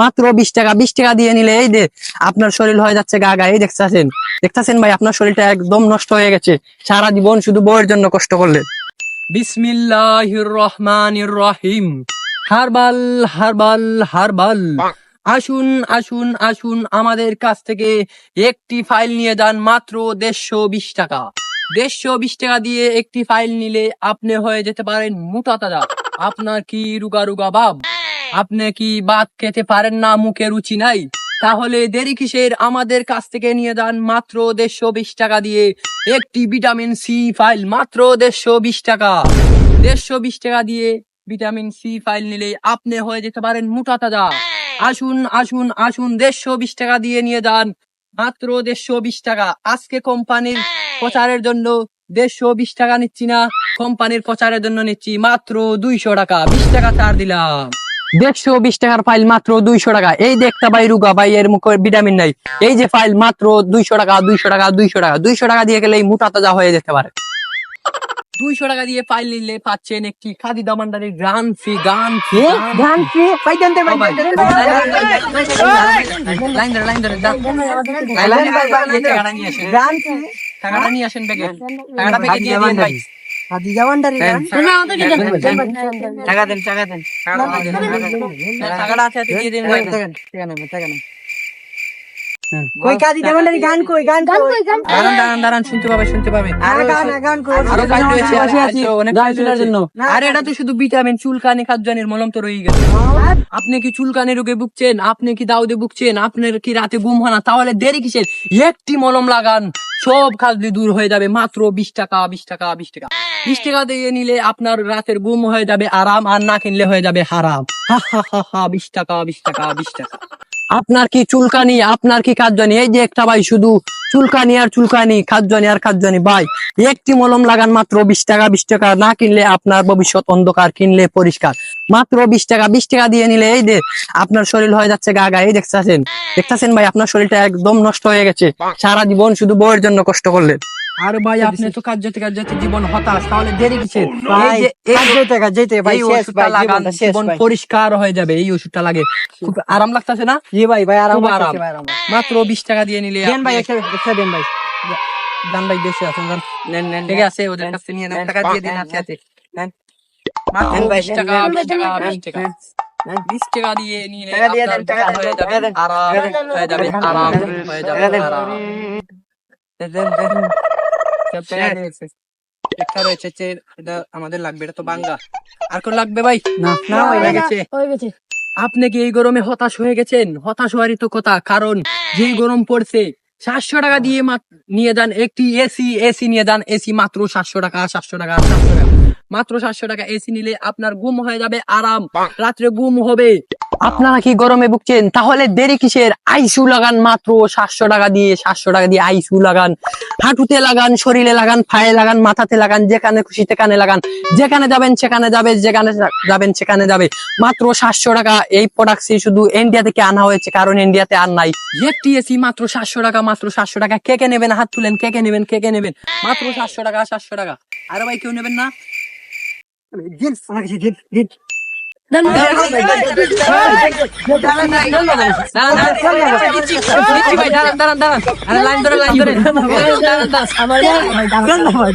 মাত্র বিশ টাকা বিশ টাকা দিয়ে নিলে এই যে আপনার শরীর হয়ে যাচ্ছে গা গা, এই দেখতেছেন দেখতেছেন ভাই আপনার শরীরটা একদম নষ্ট হয়ে গেছে। সারা জীবন শুধু বউয়ের জন্য কষ্ট করলেন রহিম হারবাল হারবাল হারবাল। আসুন আসুন আসুন আমাদের কাছ থেকে একটি ফাইল নিয়ে যান মাত্র দেড়শো বিশ টাকা। দেড়শো বিশ টাকা দিয়ে একটি ফাইল নিলে আপনি হয়ে যেতে পারেন মোটা তাজা। আপনার কি রুগা রুগা ভাব? আপনি কি ভাত খেতে পারেন না মুখে রুচি নাই? তাহলে দেরি কিসের? আমাদের কাছ থেকে নিয়ে যান মাত্র দেড়শো বিশ টাকা দিয়ে একটি ভিটামিন সি ফাইল, মাত্র দেড়শো বিশ টাকা। দেড়শো বিশ টাকা দিয়ে ভিটামিন সি ফাইল নিলে আপনি হয়ে যেতে পারেন মোটা তাজা। আসুন আসুন আসুন, দেড়শো বিশ টাকা দিয়ে নিয়ে যান মাত্র দেড়শো বিশ টাকা। আজকে কোম্পানির প্রচারের জন্য দেড়শো বিশ টাকা নিচ্ছি না, কোম্পানির প্রচারের জন্য নিচ্ছি মাত্র দুইশো টাকা। বিশ টাকা ছাড় দিলাম। দেড়শো বিশ টাকার ফাইল মাত্র দুইশো টাকা। এই দেখতে ভাই রুগা ভাই এর মুখে ভিটামিন নাই। এই যে ফাইল মাত্র দুইশো টাকা দুইশো টাকা দুইশো টাকা। দুইশো টাকা দিয়ে গেলে এই মোটা তাজা হয়ে যেতে পারে। দুইশো টাকা দিয়ে ফাইল নিলে পাচ্ছেন একটি খাদি দামান্ডারি গ্রান ফ্রি গান ফ্রি গান কি পাইতেন তে ভাই, লাইন ধরে লাইন ধরে লাইন ধরে, এই টাকাটা গান টাকাটা নিয়ে আসেন ব্যাগে। টাকাটা ব্যাগে দিয়ে দিন ভাই। হাদি জাওয়ান্ডারি গান। টাকা দেন। টাকা দেন। টাকাটা আছে আছে দিয়ে দিন ভাই। কই কাদি জাওয়ান্ডারি গান কই গান কই? দাঁড়ান দাঁড়ান দাঁড়ান শুনতে পাবে শুনতে পাবে। আর গান গান কই আরও ফাইল রয়েছে অনেক গান শোনার জন্য। আরে এটা তো শুধু ভিটামিন চুলকানি খাদ্যানির মলম তো রয়ে গেছে। আপনি কি চুলকানি রোগে ভুগছেন? আপনি কি দাউদে ভুগছেন? আপনার কি রাতে ঘুম হয় না? তাহলে দেরি কিসের? একটি মলম লাগান সব খাদ্য দূর হয়ে যাবে। মাত্র বিশ টাকা বিশ টাকা বিশ টাকা। বিশ টাকা দিয়ে নিলে আপনার রাতের ঘুম হয়ে যাবে আরাম আর না কিনলে হয়ে যাবে হারাম। বিশ টাকা বিশ টাকা বিশ টাকা। আপনার কি চুলকানি? আপনার কি খাদ্যানি এই যে একটা ভাই শুধু চুলকানি আর চুলকানি খাদ্যানি আর খাদ্যানি ভাই, একটি মলম লাগান মাত্র বিশ টাকা বিশ টাকা না কিনলে আপনার ভবিষ্যৎ অন্ধকার, কিনলে পরিষ্কার। মাত্র বিশ টাকা বিশ টাকা দিয়ে নিলে এই যে আপনার শরীর হয়ে যাচ্ছে গা গা এই দেখতেছেন? দেখতেছেন ভাই, আপনার শরীরটা একদম নষ্ট হয়ে গেছে। সারা জীবন শুধু বউয়ের জন্য কষ্ট করলেন। আর ভাই আপনি তো কাজ যেতে কাজ যেতে জীবন হতাশ তাহলে দেরি কিসের? জীবন পরিষ্কার হয়ে যাবে এই ওষুধটা লাগে। খুব আরাম লাগতেছে না? জি ভাই ভাই আরাম আরাম। মাত্র বিশ টাকা দিয়ে নিলে দেন ভাই একটা দেন ভাই। যান ভাই বেশি যান। নেন নেন ঠিক আছে ওদের কাছে নিয়ে নেন টাকা দিয়ে দিন আছে আছে নেন। মাত্র 20 টাকা 20 টাকা 20 টাকা। নেন। 20 টাকা দিয়ে নিলে দেন, হয়ে যাবে আরাম হয়ে যাবে আরাম হয়ে যাবে আরাম। দেন দেন দেন সব টাকা দিয়েছে। একটা রয়েছে যে এটা আমাদের লাগবে এটা তো বাঙ্গা। আর কোন লাগবে ভাই? না। না ভাই হয়ে গেছে। আপনি কি এই গরমে হতাশ হয়ে গেছেন? হতাশ হওয়ারই তো কথা কারণ যেই গরম পড়ছে সাতশো টাকা দিয়ে নিয়ে যান একটি এসি এসি নিয়ে যান এসি মাত্র সাতশো টাকা সাতশো টাকা সাতশো টাকা। মাত্র সাতশো টাকা এসি নিলে আপনার ঘুম হয়ে যাবে আরাম। রাত্রে ঘুম হবে। আপনারা কি গরমে ভুগছেন? তাহলে দেরি কিসের? আইসু লাগান মাত্র সাতশো টাকা দিয়ে সাতশো টাকা দিয়ে আইসু লাগান। হাঁটুতে লাগান শরীরে লাগান পায়ে লাগান মাথাতে লাগান যেখানে খুশি সেখানে লাগান। যেখানে যাবেন সেখানে যাবে যেখানে যাবেন সেখানে যাবে। মাত্র সাতশো টাকা এই প্রোডাক্টটি শুধু ইন্ডিয়া থেকে আনা হয়েছে কারণ ইন্ডিয়াতে আর নাই। একটি এসি মাত্র সাতশো টাকা মাত্র সাতশো টাকা। কে কে নেবেন? হাত তুলেন কে কে নেবেন কে কে নেবেন? মাত্র সাতশো টাকা সাতশো টাকা। আরে ভাই কেউ নেবেন না? জিন আমাকে জিন জিন দাঁড়ান, দাঁড়ান, দাঁড়ান, দাঁড়ান, লাইন ধরে, লাইন ধরে। ধন্যবাদ